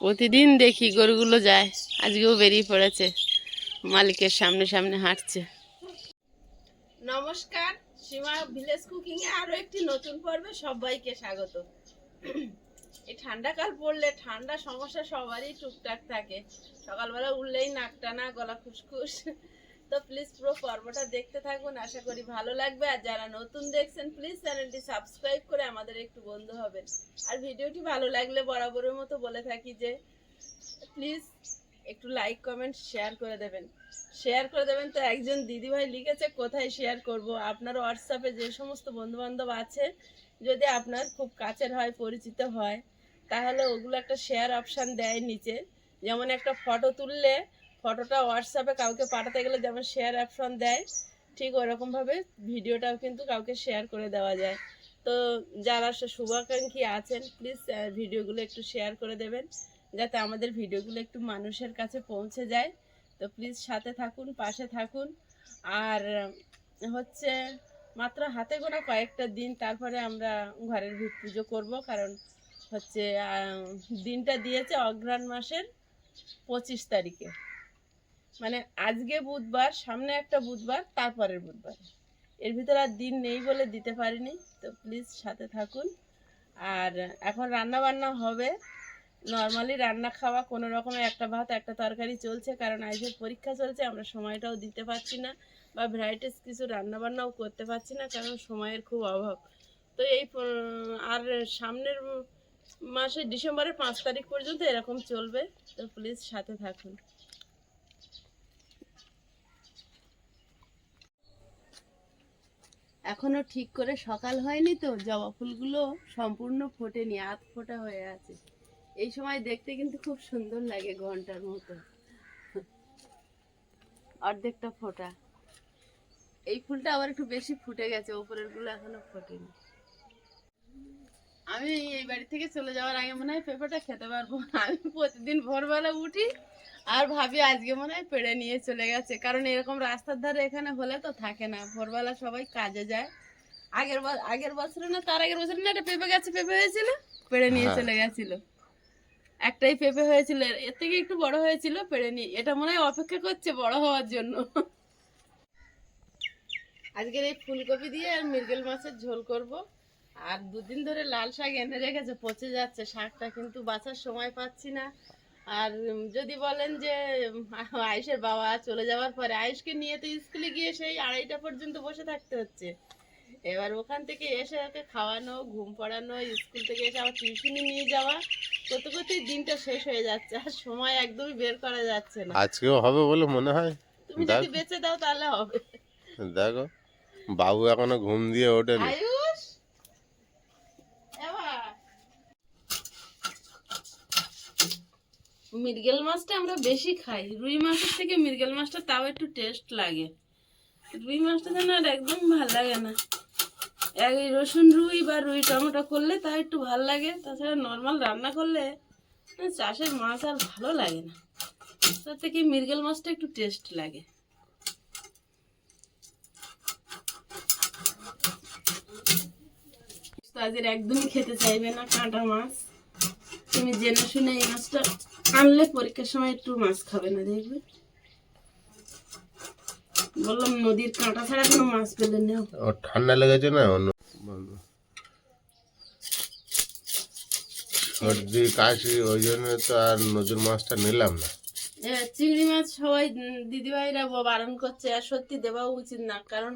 প্রতিদিন দেখি গরুগুলো যায়। আজকেও বেরিয়ে পড়েছে। মালিকের সামনে সামনে হাঁটছে। নমস্কার, সীমা ভিলেজ কুকিং এ আরও একটি নতুন পর্বে সবাইকে স্বাগত। এই ঠান্ডাকাল পড়লে ঠান্ডা সমস্যা সবারই টুকটাক থাকে। সকালবেলা উঠলেই নাক টানা, গলা খুসখুস। তো প্লিজ পুরো পর্বটা দেখতে থাকুন, আশা করি ভালো লাগবে। আর যারা নতুন দেখছেন প্লিজ চ্যানেলটি সাবস্ক্রাইব করে আমাদের একটু বন্ধু হবেন। আর ভিডিওটি ভালো লাগলে বরাবরের মতো বলে থাকি যে প্লিজ একটু লাইক কমেন্ট শেয়ার করে দেবেন। শেয়ার করে দেবেন তো একজন দিদিভাই লিখেছে, কোথায় শেয়ার করব? আপনার হোয়াটসঅ্যাপে যে সমস্ত বন্ধু বান্ধব আছে, যদি আপনার খুব কাছের হয়, পরিচিত হয়, তাহলে ওগুলো একটা শেয়ার অপশান দেয় নিচে। যেমন একটা ফটো তুললে ফটোটা হোয়াটসঅ্যাপে কাউকে পাঠাতে গেলে যেমন শেয়ার অপশন দেয়, ঠিক ওরকমভাবে ভিডিওটাও কিন্তু কাউকে শেয়ার করে দেওয়া যায়। তো যারা শুভাকাঙ্ক্ষী আছেন প্লিজ ভিডিওগুলো একটু শেয়ার করে দেবেন, যাতে আমাদের ভিডিওগুলো একটু মানুষের কাছে পৌঁছে যায়। তো প্লিজ সাথে থাকুন, পাশে থাকুন। আর হচ্ছে মাত্র হাতে গোনা কয়েকটা দিন, তারপরে আমরা ঘরের ভিত পুজো করব, কারণ হচ্ছে দিনটা দিয়েছে অঘ্রাণ মাসের পঁচিশ তারিখে। মানে আজকে বুধবার, সামনে একটা বুধবার, তারপরের বুধবার। এর ভিতরে আর দিন নেই বলে দিতে পারিনি, তো প্লিজ সাথে থাকুন। আর এখন রান্না বান্না হবে। নর্মালি রান্না খাওয়া কোনো রকমের একটা ভাত, একটা তরকারি চলছে, কারণ আজকের পরীক্ষা চলছে, আমরা সময়টাও দিতে পারছি না বা ভ্যারাইটিস কিছু রান্না বান্নাও করতে পারছি না, কারণ সময়ের খুব অভাব। তো এই আর সামনের মাসে ডিসেম্বরের পাঁচ তারিখ পর্যন্ত এরকম চলবে, তো প্লিজ সাথে থাকুন। এখনও ঠিক করে সকাল হয়নি তো, জবা ফুলগুলো সম্পূর্ণ ফোটেনি, আধ ফোটা হয়ে আছে। এই সময় দেখতে কিন্তু খুব সুন্দর লাগে ঘণ্টার মতো। অর্ধেকটা ফোটা। এই ফুলটা আবার একটু বেশি ফুটে গেছে ওপরেরগুলো এখনও ফোটেনি। আমি এই বাড়ি থেকে চলে যাওয়ার আগে মনে হয় পেঁপেটা খেতে পারব। আমি প্রতিদিন ভোরবেলা উঠি আর ভাবি আজকে মনে হয় পেড়ে নিয়ে চলে গেছে। কারণ এরকম রাস্তার ধারে এখানে হলে তো থাকে না। ভোরবেলা সবাই কাজে যায়। আগের আগের বছরে না তার আগের বছরে না একটা পেঁপে গাছে পেঁপে হয়েছিল? পেড়ে নিয়ে হ্যাঁ। চলে গেছিল। একটাই পেঁপে হয়েছিল। এর থেকে একটু বড় হয়েছিল পেড়ে নিয়ে। এটা মনে হয় অপেক্ষা করছে বড় হওয়ার জন্য। আজকের এই ফুলকপি দিয়ে আর মৃগেল মাছের ঝোল করব। আর দুদিন ধরে লাল শাক এনে রেখেছে পচে যাচ্ছে। শাকটা কিন্তু বাছার সময় পাচ্ছি না। আর যদি বলেন যে উম, আয়ুষের বাবা চলে যাওয়ার পরে আয়ুষকে নিয়ে তো স্কুলে গিয়ে সেই আড়াইটা পর্যন্ত বসে থাকতে হচ্ছে। এবার ওখান থেকে এসে ওকে খাওয়ানো ঘুম পড়ানো স্কুল থেকে এসে আবার টিউশনি নিয়ে যাওয়া করতে করতেই দিনটা শেষ হয়ে যাচ্ছে আর সময় একদমই বের করা যাচ্ছে না। আজকেও হবে বলে মনে হয়? তুমি যদি বেঁচে দাও তাহলে হবে। দেখো বাবু এখনও ঘুম দিয়ে ওঠেনি আয়ুষ এবার মৃগেল মাছটা আমরা বেশি খাই। রুই মাছের থেকে মৃগেল মাছটা তাও একটু টেস্ট লাগে। রুই মাছটা যেন আর একদম ভালো লাগে না। এক রসুন রুই বা রুই টমেটো করলে তা একটু ভালো লাগে। তাছাড়া নর্মাল রান্না করলে চাষের মাছ আর ভালো লাগে না। তার থেকে মৃগেল মাছটা একটু টেস্ট লাগে। তাদের একদমই খেতে চাইবে না কাঁটা মাছ। তুমি জেনে শুনে এই মাছটা আনলে পরীক্ষার সময় একটু মাছ খাবে না দেখবে? বললাম নদীর কাঁটা ছাড়া কোনো মাছ পেলে নেও ঠান্ডা লেগেছে না? অন্য সর্দি কাশি ওই জন্য তো আর নদীর মাছটা নিলাম না। চিংড়ি মাছ সবাই দিদিভাইরা বারণ করছে আর সত্যি দেওয়া উচিত না কারণ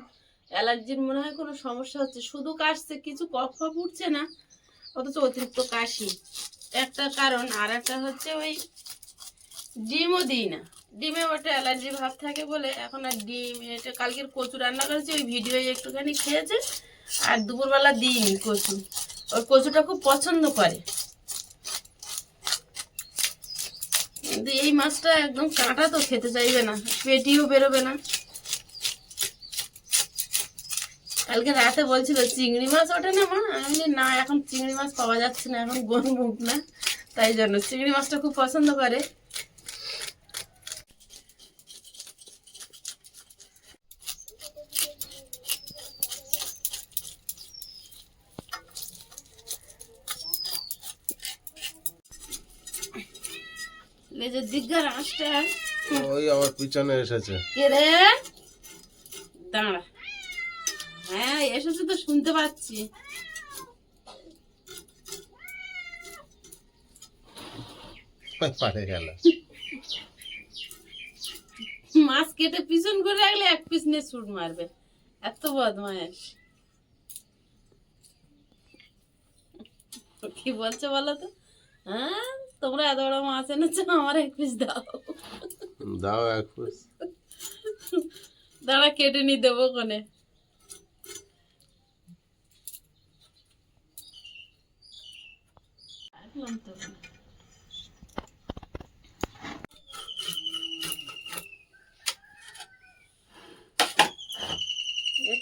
অ্যালার্জির মনে হয় কোনো সমস্যা হচ্ছে। শুধু কাশছে কিছু কফ ফফ উঠছে না অথচ অতিরিক্ত কাশি। একটা কারণ, আর একটা হচ্ছে ওই ডিমও দিই না। ডিমে ওটা অ্যালার্জি ভাব থাকে বলে এখন আর ডিম, এটা কালকের কচু রান্না করেছি, ওই ভিডিও একটুখানি খেয়েছে, আর দুপুরবেলা দিইনি কচু। ওই কচুটা খুব পছন্দ করে। কিন্তু এই মাছটা একদম কাঁটা তো খেতে চাইবে না, পেটিও বেরোবে না। কালকে রাতে বলছিল চিংড়ি মাছ ওঠে না মা? আমি না এখন চিংড়ি মাছ পাওয়া যাচ্ছে না এখন গন মুখ না। তাই জন্য চিংড়ি মাছটা খুব পছন্দ করে। লেজের আঁশটা ওই আমার পিছনে এসেছে। কে রে? দাঁড়া। শুনতে পাচ্ছি। পারে গেল। মাছ কেটে পিছন করে রাখলে এক পিস নিয়ে ছুট মারবে। এত বদমাস কি বলছো বলো তো? হ্যাঁ তোমরা এত বড় মাছ এনেছো আমার এক পিস দাও। দাও এক পিস দাঁড়া কেটে নি দেবো কোনে রাখলাম তো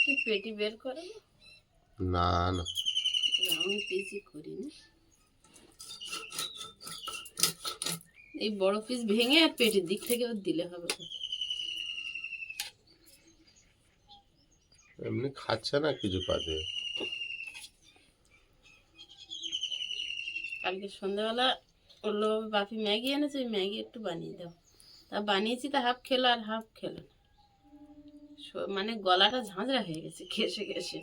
কি পেটি বের করে না না। আমি পিসই করি না। এই বড় পিস ভেঙে আর পেটের দিক থেকে ওর দিলে হবে। এমনি খাচ্ছে না কিছু পাতে কালকে সন্ধ্যাবেলা বলল বাপি ম্যাগি এনেছে ম্যাগি একটু বানিয়ে দাও। তা বানিয়েছি তা হাফ খেলো আর হাফ খেলো না। মানে গলাটা ঝাঁঝরা হয়ে গেছে ঘেসে ঘেসে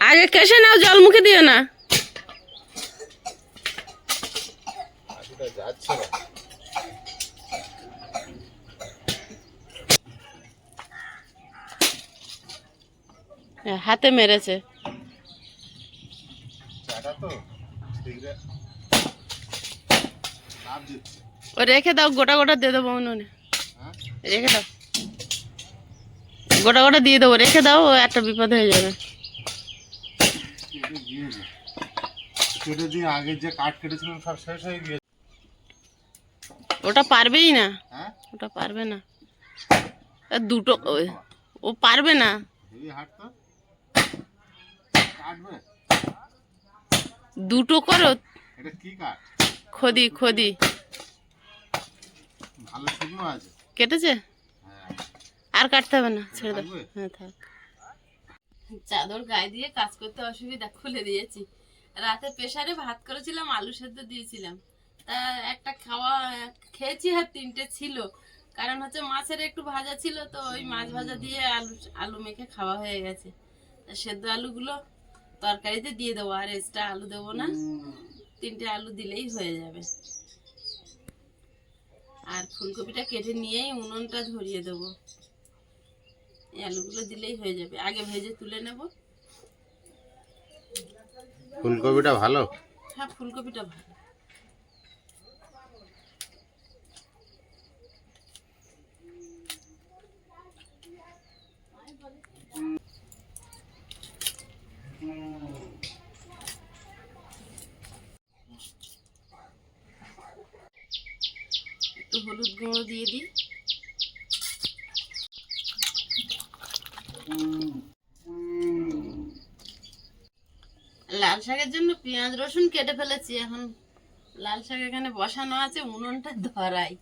আগে কেসে নাও জল মুখে দিও না। পাখিটা যাচ্ছে না। হাতে মেরেছে। ও রেখে দাও গোটা গোটা দিয়ে দেবো উনুনে হ্যাঁ? রেখে দাও। গোটা গোটা দিয়ে দেবো রেখে দাও ও একটা বিপদ হয়ে যাবে। কেটে দিয়ে আগের যে কাঠ কেটেছিলাম সব শেষ হয়ে গিয়েছে ওটা পারবেই না। ওটা পারবে না। দুটো ও পারবে না। দুটো করো। খদি খদি। ভালো শুকনো আছে। কেটেছে? আর কাটতে হবে না ছেড়ে দাও। হ্যাঁ থাক। চাদর গায়ে দিয়ে কাজ করতে অসুবিধা খুলে দিয়েছি। রাতে প্রেসারে ভাত করেছিলাম আলু সেদ্ধ দিয়েছিলাম। তা একটা খাওয়া খেয়েছি আর তিনটে ছিল। কারণ হচ্ছে মাছের একটু ভাজা ছিল তো ওই মাছ ভাজা দিয়ে আলু আলু মেখে খাওয়া হয়ে গেছে। তা সেদ্ধ আলুগুলো তরকারিতে দিয়ে দেবো আর এক্সট্রা আলু দেবো না। তিনটে আলু দিলেই হয়ে যাবে। আর ফুলকপিটা কেটে নিয়েই উনুনটা ধরিয়ে দেবো। এই আলুগুলো দিলেই হয়ে যাবে। আগে ভেজে তুলে নেব। ফুলকপিটা ভালো? হ্যাঁ ফুলকপিটা ভালো। একটু হলুদ গুঁড়ো দিয়ে দিই লাল শাকের জন্য পেঁয়াজ রসুন কেটে ফেলেছি এখন লাল শাক এখানে বসানো আছে উনুনটা ধরাই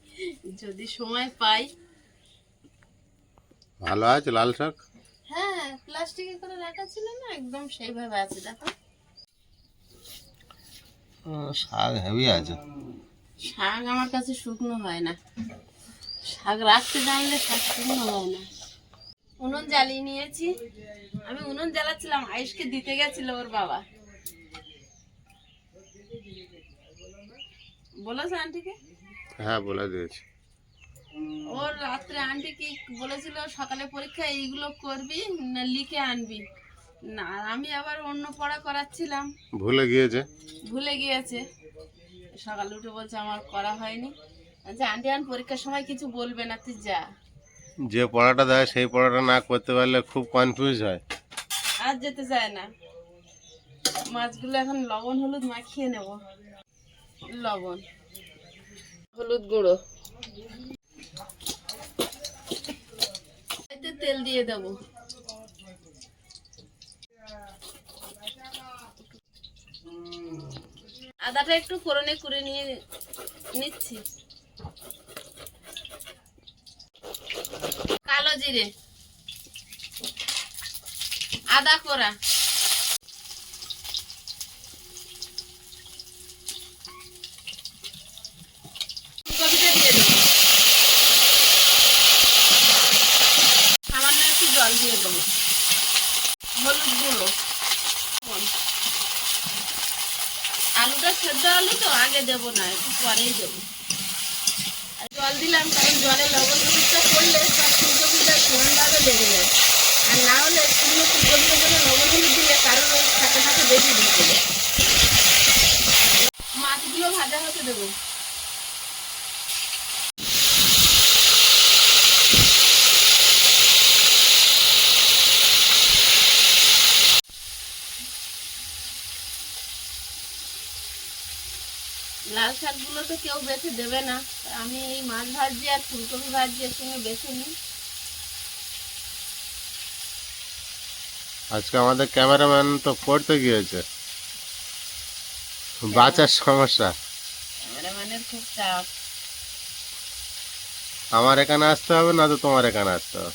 যদি সময় পাই। ভালো আছে লাল শাক? হ্যাঁ প্লাস্টিকে করে রাখা ছিল না একদম সেইভাবে আছে দেখো। শাক হেভি আছে। শাক আমার কাছে শুকনো হয় না। শাক রাখতে জানলে শাক শুকনো হয় না। উনুন জ্বালিয়ে নিয়েছি। আমি উনুন জ্বালাচ্ছিলাম আয়ুষকে দিতে গেছিল ওর বাবা। বলেছে আন্টিকে? হ্যাঁ বলে দিয়েছি। ওর রাত্রে আন্টি কি বলেছিল সকালে পরীক্ষা এইগুলো করবি না লিখে আনবি? না আমি আবার অন্য পড়া করাচ্ছিলাম। ভুলে গিয়েছে? ভুলে গিয়েছে। সকালে উঠে বলছে আমার করা হয়নি। আচ্ছা আন্টি আন পরীক্ষার সময় কিছু বলবে না তুই যা। যে পড়াটা দেয় সেই পড়াটা না করতে পারলে খুব কনফিউজ হয়। আর যেতে চায় না। মাছগুলো এখন লবণ হলুদ মাখিয়ে নেব। লবণ। হলুদ গুঁড়ো। এতে তেল দিয়ে দেব। আদাটা একটু ফোড়নে করে নিয়ে নিচ্ছি। কালো জিরে। আদা করা জল দিলাম কারণ জলে লবণ হলুদটা সব ফুলকপিটা সমানভাবে লেগে আর না হলে শুকনো ফুলকপির দিলে কারোর ওই সাথে সাথে দিতে মাছগুলো ভাজা হতে দেবো লাল শাকগুলো তো কেউ বেছে দেবে না। আমি এই মাছ ভাজি আর ফুলকপি ভাজি এর সঙ্গে বেছে নিই। আজকে আমাদের ক্যামেরাম্যান তো পড়তে গিয়েছে। বাঁচার সমস্যা। ক্যামেরাম্যানের খুব চাপ। আমার এখানে আসতে হবে না তো তোমার এখানে আসতে হবে?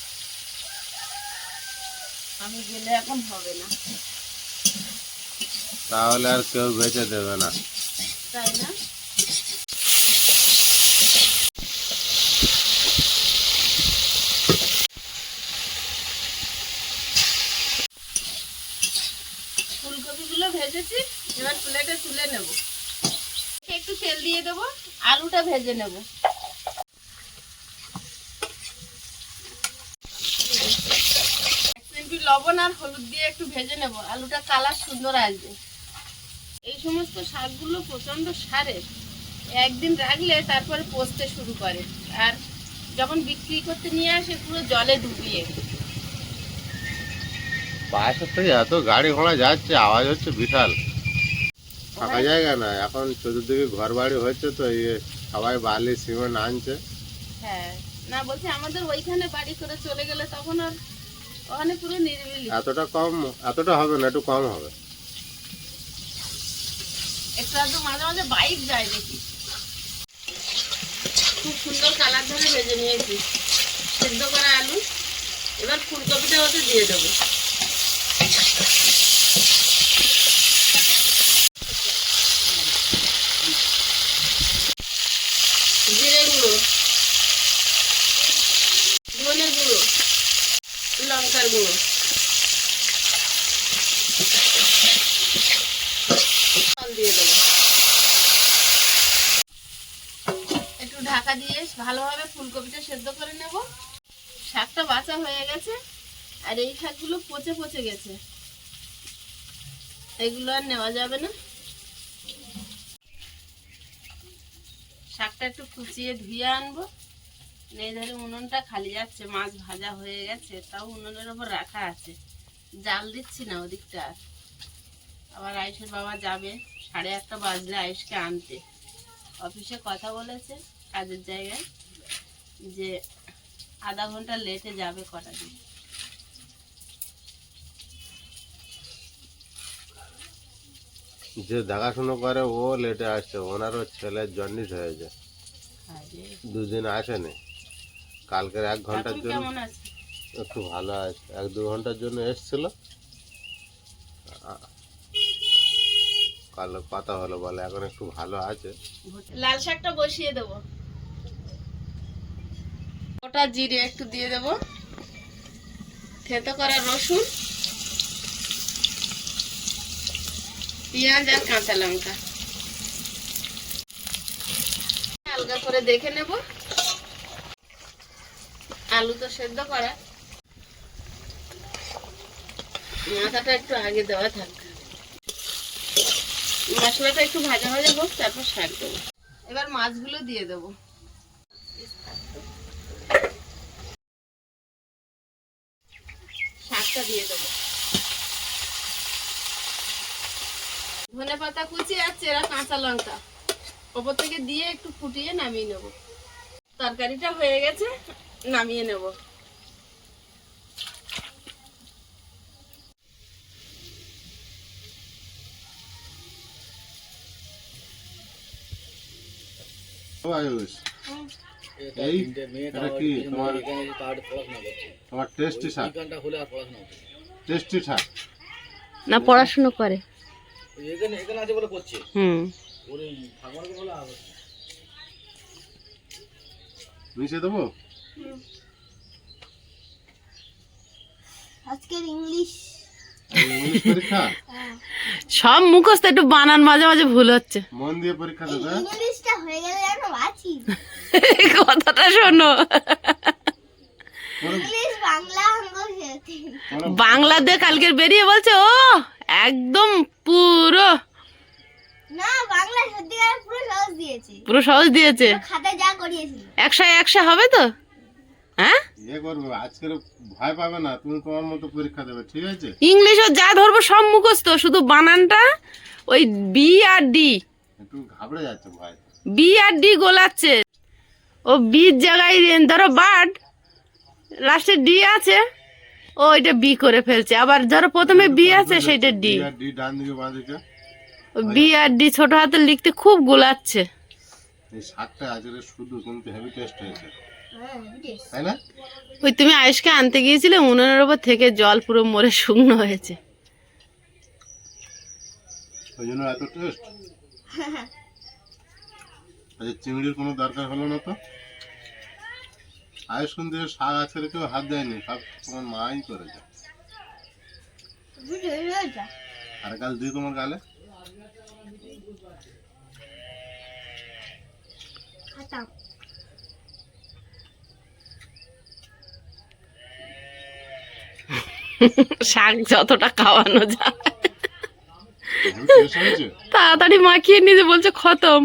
আমি গেলে এখন হবে না। তাহলে আর কেউ বেঁচে দেবে না। তাই না? প্লেটে তুলে নেব। একটু তেল দিয়ে দেবো, আলুটা ভেজে নেব। লবণ আর হলুদ দিয়ে একটু ভেজে নেব আলুটা কালার সুন্দর আসবে। এই সমস্ত শাকগুলো প্রচণ্ড সারের একদিন রাখলে তারপরে পচতে শুরু করে। আর যখন বিক্রি করতে নিয়ে আসে, পুরো জলে ডুবিয়ে। পাশের থেকে এত গাড়ি ঘোড়া যাচ্ছে, আওয়াজ হচ্ছে বিশাল। ফাঁকা জায়গা না এখন চতুর্দিকে ঘর বাড়ি হচ্ছে তো ইয়ে সবাই বালি সিমেন্ট আনছে হ্যাঁ। না বলছি আমাদের ওইখানে বাড়ি করে চলে গেলে তখন আর ওখানে পুরো নিরিবিলি। এতটা কম এতটা হবে না একটু কম হবে। একটু আধটু মাঝে মাঝে বাইক যায় দেখি। খুব সুন্দর কালার ধরে ভেজে নিয়েছি। সেদ্ধ করা আলু। এবার ফুলকপিটা ওতে দিয়ে দেবো জিরে গুঁড়ো ধনে গুঁড়ো লঙ্কার গুঁড়ো জল দিয়ে দেবো একটু ঢাকা দিয়ে ভালোভাবে ফুলকপিটা সেদ্ধ করে নেব শাকটা বাঁচা হয়ে গেছে আর এই শাকগুলো পচে পচে গেছে। এগুলো আর নেওয়া যাবে না। শাকটা একটু কুচিয়ে ধুয়ে আনব। এই ধারে উনুনটা খালি যাচ্ছে, মাছ ভাজা হয়ে গেছে, তাও উনুনের ওপর রাখা আছে। জাল দিচ্ছি না ওদিকটা আর। আবার আয়ুষের বাবা যাবে, সাড়ে আটটা বাজলে আয়ুষকে আনতে। অফিসে কথা বলেছে কাজের জায়গায় যে আধা ঘণ্টা লেটে যাবে কটা দিন। যে দেখাশুনো করে ও লেটে আসছে। ওনারও ছেলের জন্ডিস হয়েছে। দুদিন আসেনি। কালকের এক ঘণ্টার জন্য একটু ভালো আছে। এক দু ঘণ্টার জন্য এসছিল। কাল কথা হলো বলে এখন একটু ভালো আছে। লাল শাকটা বসিয়ে দেবো। ওটা জিরে একটু দিয়ে দেবো। থেতো করা রসুন। পেঁয়াজ আর কাঁচা লঙ্কা। হালকা করে দেখে নেব। আলু তো সেদ্ধ করা। মাথাটা একটু আগে দেওয়া থাকবে মশলাটা একটু ভাজা ভাজা হোক, তারপর শাক দেবো। এবার মাছগুলো দিয়ে দেবো। শাকটা দিয়ে দেবো। ধনে পাতা কুচি আর চেরা কাঁচা লঙ্কা। ওপর থেকে দিয়ে একটু ফুটিয়ে নামিয়ে নেব। তরকারিটা হয়ে গেছে নামিয়ে নেব। ও আয়ুষ এই এটা কি তোমার তোমার টেস্টি শাক টেস্টি শাক না পড়াশুনো মিশে দেবো? আজকের ইংলিশ। সব মুখস্থ একটু বানান মাঝে মাঝে ভুল হচ্ছে। মন দিয়ে পরীক্ষা দেবে হ্যাঁ? ইংলিশটা হয়ে গেলে যেন বাঁচি। কথাটা শোনো। ইংলিশ বাংলা বাংলাতে কালকের বেরিয়ে বলছে ও একদম পুরো। না বাংলা সত্যিকার পুরো সহজ দিয়েছে। পুরো সহজ দিয়েছে? খাতায় যা করিয়েছিল। একশো একশো হবে তো? হ্যাঁ? ভয় পাবে না তুমি তোমার মতো পরীক্ষা দেবে ঠিক আছে? ইংলিশও যা ধরবো সব মুখস্থ শুধু বানানটা ওই বি আর ডি। একটু ঘাবড়ে যাচ্ছে ভয়। বি আর ডি গোলাচ্ছে। ও বির জায়গায় ধরো বার্ড লাস্টে ডি আছে। ও এটা বি করে ফেলছে। আবার ধরো প্রথমে বি আছে সেটা ডি বাঁ আর ডি ছোট হাতে লিখতে খুব গোলাচ্ছে। হ্যাঁ ওই তুমি আয়েশকে আনতে গিয়েছিলে উনুনের ওপর থেকে জল পুরো মরে শুকনো হয়েছে। ওই জন্য এত টেস্ট আচ্ছা চিংড়ির কোনো দরকার হলো না তো? আয়ুষ কিন্তু এর শাক আজকে কেউ হাত দেয়নি সব তোমার মাই করেছে আর কাল দিই তোমার গালে? শাক যতটা খাওয়ানো যায়। তাড়াতাড়ি মাখিয়ে নিয়ে বলছে খতম।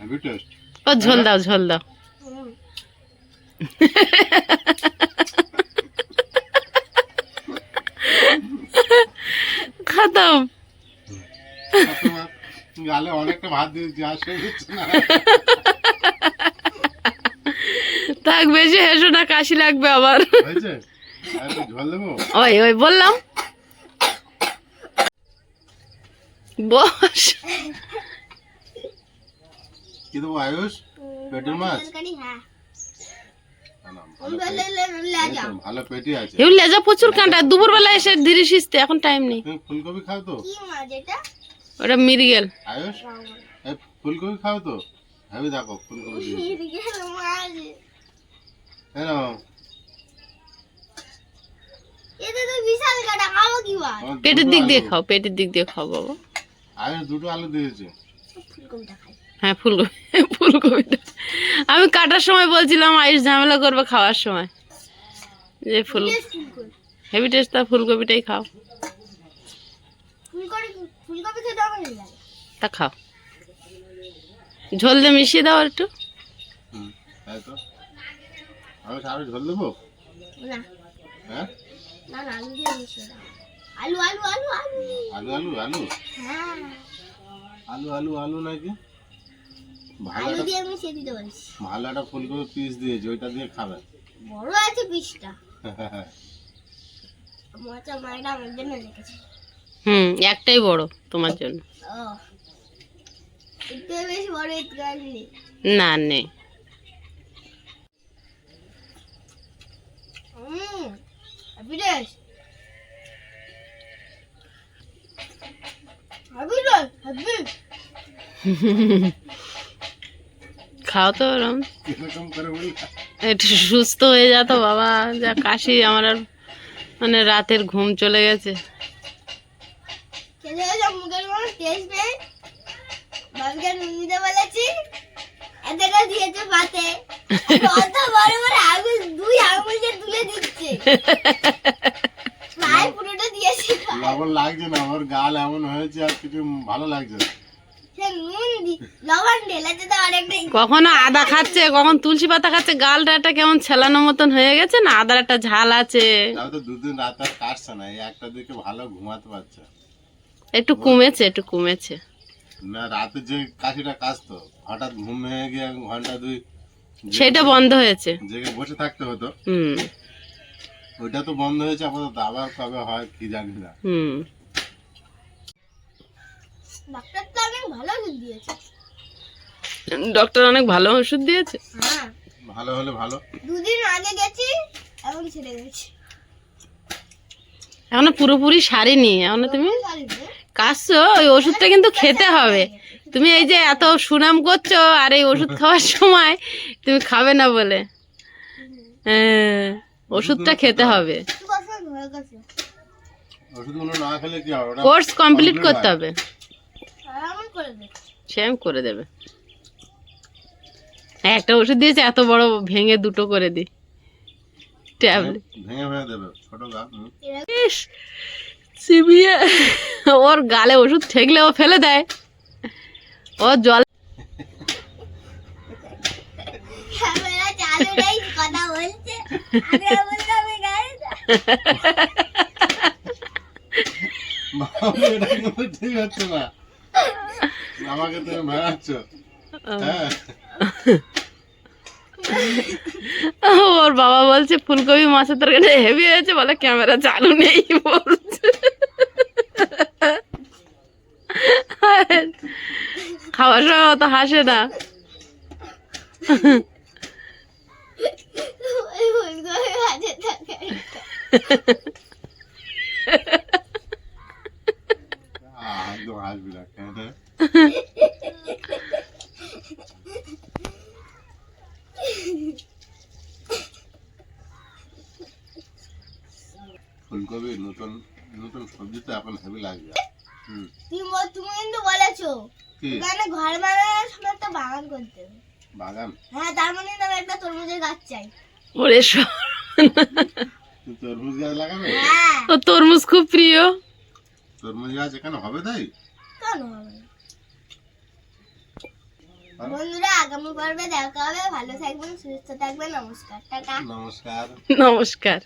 হেভি টেস্ট ও ঝোল দাও ঝোল দাও। খতম। গালে অনেকটা ভাত দিয়েছি আর সে না। থাক বেশি হেসো না কাশি লাগবে আবার ওই ওই বললাম। বস। কি দেবো আয়ুষ পেটের মাছ? হ্যাঁ। ভালো পেটি- আছে। এগুলো লেজা প্রচুর কাঁটা। দুপুরবেলা এসে ধীরে সিস্তে এখন টাইম নেই। ফুলকপি খাও তো? ওটা মিরিগেল আয়ুষ? ফুলকপি খাও তো? ভাবি দেখো ফুলকপি পেটের দিক দিয়ে খাও পেটের দিক দিয়ে খাও বাবা। আয়ুষ দুটো আলু দিয়েছে। ফুলকপিটা খাই। হ্যাঁ ফুলকপি ফুলকপিটা। আমি কাটার সময় বলছিলাম আয়ুষ ঝামেলা করবে খাওয়ার সময়। যে ফুল হেভি টেস্ট তা ফুলকপিটাই খাও। তা খাও। ঝোল দিয়ে মিশিয়ে দাও একটু। ঝোল দেবো? হ্যাঁ? না না আলু দিয়ে মিশিয়ে দাও। আলু আলু আলু আলু। আলু আলু আলু? হ্যাঁ। আলু আলু আলু নাকি? আলু দিয়ে মিশিয়ে দিতে পারিস। ভালো একটা ফুলকপি পিস দিয়েছে ওইটা দিয়ে খাবে। বড় আছে পিসটা। মোচা মায়েরা আমার জন্য রেখেছে। হুম একটাই বড় তোমার জন্য। ও একটু বেশি বড় নেই না নেই। হুম হ্যাপিনেস হ্যাপি খাও তো ওরম। একটু সুস্থ হয়ে যেত বাবা যা কাশি আমার আর মানে রাতের ঘুম চলে গেছে। লাগছে না ওর গাল এমন হয়েছে আর কিছু ভালো লাগছে না। কখনো আদা খাচ্ছে কখন তুলসী পাতা খাচ্ছে গালটা একটা কেমন ছেলানো মতন হয়ে গেছে না? আদার একটা ঝাল আছে। দুদিন রাত আর কাটছে না এই একটা দিকে ভালো ঘুমাতে পারছে। একটু কমেছে একটু কমেছে। না রাতে যে কাশিটা কাশতো হঠাৎ ঘুম ভেঙে গিয়ে ঘণ্টা দুই সেটা বন্ধ হয়েছে। জেগে বসে থাকতে হতো। হুম। ওইটা তো বন্ধ হয়েছে আপাতত আবার কবে হয় কি জানি না। হুম। ডাক্তার তো অনেক ভালো ওষুধ দিয়েছে। ডক্টর অনেক ভালো ওষুধ দিয়েছে? হ্যাঁ। ভালো হলে ভালো। দুদিন আগে গেছি এখন ছেড়ে গেছি এখনও পুরোপুরি সারিনি। এখনও তুমি কাশছো ওই ওষুধটা কিন্তু খেতে হবে। তুমি এই যে এত সুনাম করছ আর এই ওষুধ খাওয়ার সময় তুমি খাবে না বলে। হ্যাঁ ওষুধটা খেতে হবে। হয়ে না খেলে কি হবে? কোর্স কমপ্লিট করতে হবে। আরাম করে সেম করে দেবে। একটা ওষুধ দিয়েছে এত বড় ভেঙে দুটো করে দি। ট্যাবলেট। ভেঙে ভেঙে দেবে ছোট গা হুম। ইস, চিবিয়ে ওর গালে ওষুধ ঠেকলে ও ফেলে দেয়। ও জল কথা বলছে। আমাকে তুমি ভেড়াচ্ছ হ্যাঁ। ওর বাবা বলছে ফুলকপি মাছের তরকারি হেভি হয়েছে বলে ক্যামেরা চালু নেই বলছে। খাওয়ার সময় অত হাসে না। ভাজে তরকারি আহ, একদম হাসবি না কেন রে? ফুলকপি নতুন নতুন সবজি তো এখন হেভি লাগবে তুমি তুমি কিন্তু বলেছ এখানে ঘর বানানোর সময় একটা বাগান করতে বাগান হ্যাঁ তার মানে আমি একটা তরমুজের গাছ চাই ওরে তরমুজ গাছ লাগাবে হ্যাঁ তরমুজ খুব প্রিয় তরমুজ গাছ এখানে হবে তাই? কেন হবে বন্ধুরা আগামী পর্বে দেখা হবে। ভালো থাকবেন সুস্থ থাকবেন। নমস্কার টাটা। নমস্কার। নমস্কার।